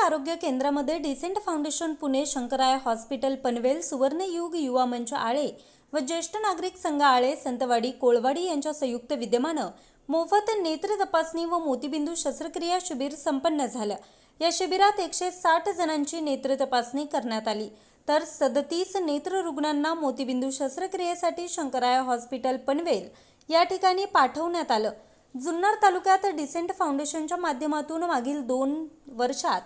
आरोग्य केंद्रामध्ये decent foundation Pune शंकराय hospital Panvel Suvarnayug Yuva Manch आळे व ज्येष्ठ नागरिक संघ आळे संतवाडी कोळवाडी यांच्या संयुक्त विद्यमानं मोफत नेत्र तपासणी व मोतीबिंदू शस्त्रक्रिया शिबिर संपन्न झालं. या शिबिरात एकशे साठ जणांची नेत्र तपासणी करण्यात आली. तर सदतीस नेत्र रुग्णांना मोतीबिंदू शस्त्रक्रियेसाठी शंकराय हॉस्पिटल पनवेल या ठिकाणी पाठवण्यात आलं. जुन्नर तालुक्यात डिसेंट फाउंडेशनच्या माध्यमातून मागील दोन वर्षात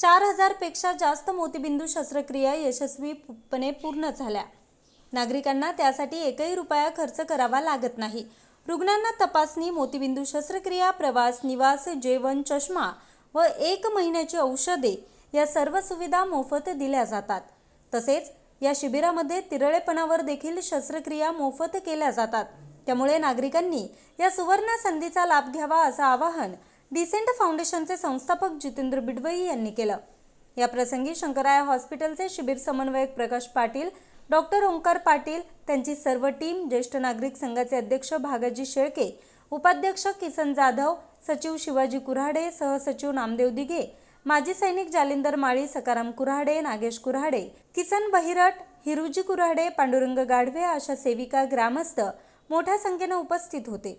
चार हजारपेक्षा जास्त मोतीबिंदू शस्त्रक्रिया यशस्वीपणे पूर्ण झाल्या. नागरिकांना त्यासाठी एकही रुपया खर्च करावा लागत नाही. रुग्णांना तपासणी मोतीबिंदू शस्त्रक्रिया प्रवास निवास जेवण चष्मा व एक महिन्याची औषधे या सर्व सुविधा मोफत दिल्या जातात. तसेच या शिबिरामध्ये तिरळेपणावर देखील शस्त्रक्रिया मोफत केल्या जातात. त्यामुळे नागरिकांनी या सुवर्ण संधीचा लाभ घ्यावा असं आवाहन डिसेंट फाउंडेशनचे संस्थापक जितेंद्र बिडवई यांनी केलं. या प्रसंगी शंकराया हॉस्पिटलचे शिबिर समन्वयक प्रकाश पाटील डॉक्टर ओंकार पाटील त्यांची सर्व टीम ज्येष्ठ नागरिक संघाचे अध्यक्ष भागाजी शेळके उपाध्यक्ष किसन जाधव सचिव शिवाजी कुऱ्हाडे सहसचिव नामदेव दिघे माजी सैनिक जालिंदर माळी सकाराम कुऱ्हाडे नागेश कुऱ्हाडे किसन बहिरट हिरुजी कुऱ्हाडे पांडुरंग गाढवे अशा सेविका ग्रामस्थ मोठ्या संख्येनं उपस्थित होते.